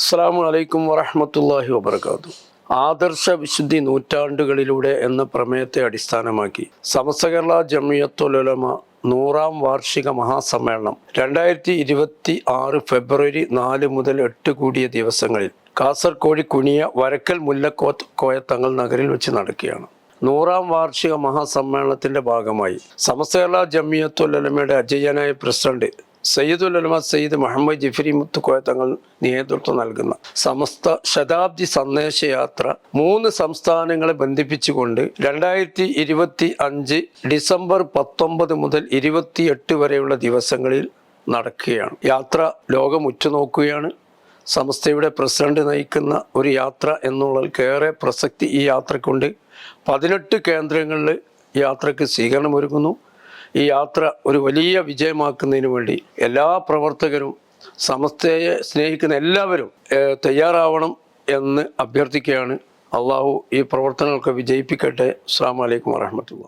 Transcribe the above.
അസ്സാം വലൈക്കും വറഹമത്തല്ലാഹി വബർക്കാത്തു ആദർശ വിശുദ്ധി നൂറ്റാണ്ടുകളിലൂടെ എന്ന പ്രമേയത്തെ അടിസ്ഥാനമാക്കി സമസ്ത കേരള ജമിയത്തുലമ നൂറാം വാർഷിക മഹാസമ്മേളനം രണ്ടായിരത്തി ഇരുപത്തി ആറ് ഫെബ്രുവരി നാല് മുതൽ എട്ട് കൂടിയ ദിവസങ്ങളിൽ കാസർഗോഡ് കുണിയ വരക്കൽ മുല്ലക്കോത്ത് കോയത്തങ്ങൾ നഗരിൽ വെച്ച് നടക്കുകയാണ്. നൂറാം വാർഷിക മഹാസമ്മേളനത്തിന്റെ ഭാഗമായി സമസ്ത കേരള ജമിയത്തുലമയുടെ അജയ്യനായ പ്രസിഡന്റ് സയ്യിദുൽ ഉലമ സയ്യിദ് മുഹമ്മദ് ജിഫരി മുത്തുക്കോയ തങ്ങൾ നേതൃത്വം നൽകുന്ന സമസ്ത ശതാബ്ദി സന്ദേശയാത്ര മൂന്ന് സംസ്ഥാനങ്ങളെ ബന്ധിപ്പിച്ചുകൊണ്ട് രണ്ടായിരത്തി ഇരുപത്തി അഞ്ച് ഡിസംബർ പത്തൊമ്പത് മുതൽ ഇരുപത്തിയെട്ട് വരെയുള്ള ദിവസങ്ങളിൽ നടക്കുകയാണ്. യാത്ര ലോകം ഉറ്റുനോക്കുകയാണ്. സംസ്ഥയുടെ പ്രസിഡന്റ് നയിക്കുന്ന ഒരു യാത്ര എന്നുള്ളതിൽ ഏറെ പ്രസക്തി ഈ യാത്രക്കുണ്ട് പതിനെട്ട് കേന്ദ്രങ്ങളിൽ യാത്രയ്ക്ക് സ്വീകരണം ഒരുങ്ങുന്നു ഈ യാത്ര ഒരു വലിയ വിജയമാക്കുന്നതിന് വേണ്ടി എല്ലാ പ്രവർത്തകരും സമസ്തയെ സ്നേഹിക്കുന്ന എല്ലാവരും തയ്യാറാവണം എന്ന് അഭ്യർത്ഥിക്കുകയാണ്. അള്ളാഹു ഈ പ്രവർത്തനങ്ങൾക്ക് വിജയിപ്പിക്കട്ടെ. അസ്സാം വലൈക്കും വാഹമത്തുള്ള